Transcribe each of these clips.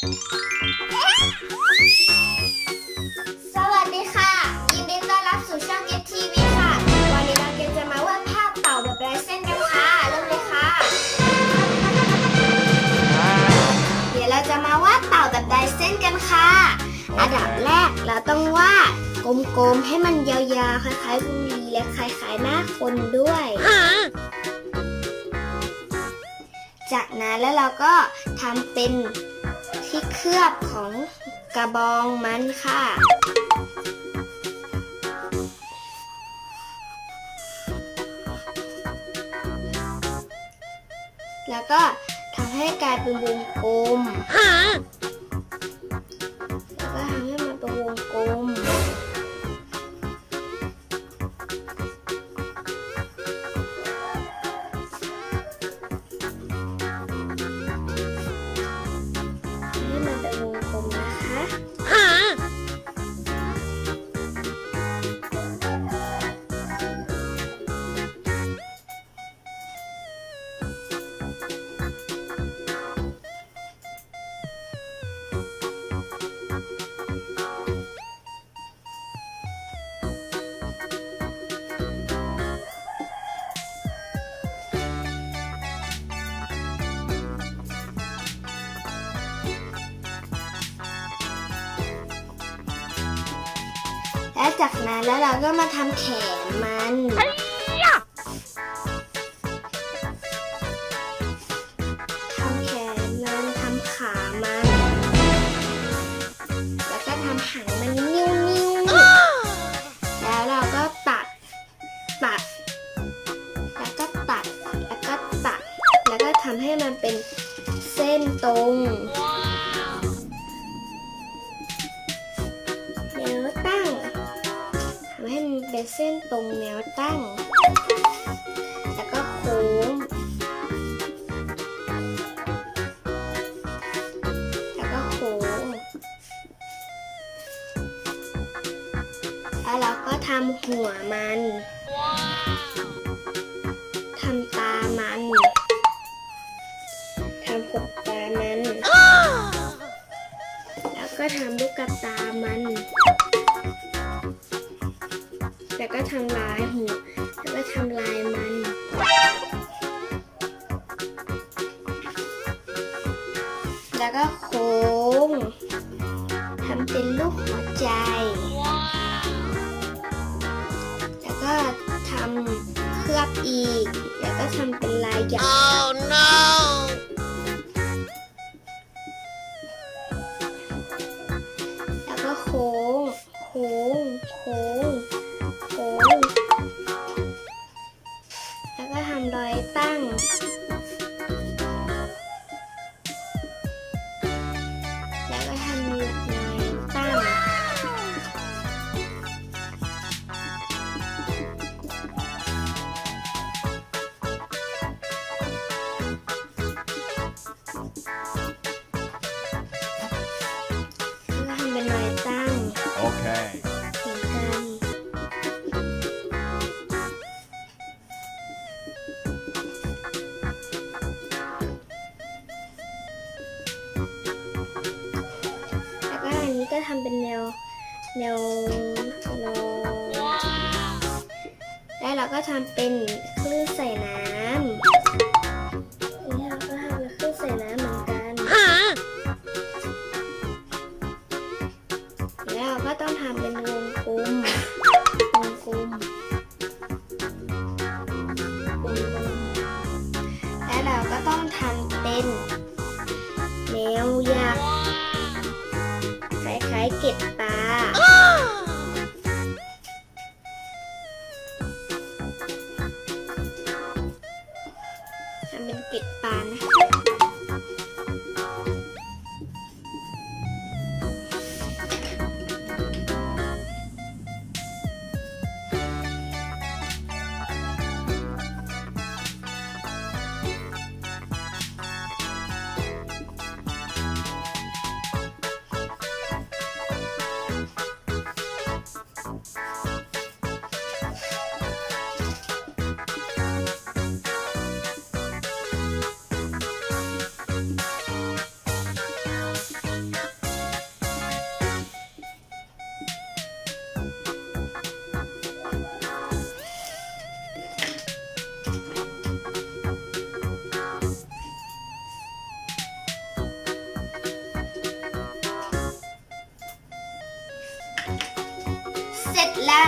สวัสดีค่ะ ยินดีต้อนรับสู่ช่องเก็ตทีวีค่ะ วันนี้เราเก็ตจะมาวาดภาพเต่าแบบลายเส้นกันค่ะเริ่มเลยค่ะ เดี๋ยวเราจะมาวาดเต่าแบบลายเส้นกันค่ะ อันดับแรกเราต้องวาดกลมๆให้มันยาวๆคล้ายๆวงลีและคล้ายๆหน้าคนด้วยจากนั้นแล้วเราก็ทำเป็น ที่เคลือบของกระบองมันค่ะ แล้วก็ทำให้กลายเป็นวงกลม และจากนั้นแล้วเราก็มาทำแขนมันทำแขนมันทำขามัน แล้วก็ทำหางมันนิ้วนิ้วๆแล้วเราก็ตัด ตัด แล้วก็ตัด แล้วก็ตัด แล้วก็ทำให้มันเป็นเส้นตรง เป็นเส้นตรงแนวตั้ง แล้วก็โค้ง แล้วก็โค้ง แล้วเราก็ทำหัวมันทำตามันทำขนตามัน แล้วก็ทำลูกกระตามัน แล้วก็ทำลายหูแล้วก็ทำลายมันแล้วก็โค้งทำเป็นลูกหัวใจ แล้วก็ทำเคลือบอีก แล้วก็ทำเป็นลายหญ่แล้ว แนวโนแล้วเราก็ทำเป็นคลื่นใส่น้ำอันนี้เราก็ทำเป็นคลื่นใส่น้ำเหมือนกันแล้วเราก็ต้องทำเป็นวงกลมวงกลมวงกลมแล้วเราก็ต้องทำเป็นแนวยักษ์ เป็นเกล็ดปลานะคะ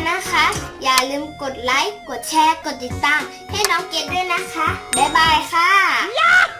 นะคะ อย่าลืมกดไลค์ กดแชร์ กดติดตาม ให้น้องเกดด้วยนะคะ บ๊ายบายค่ะ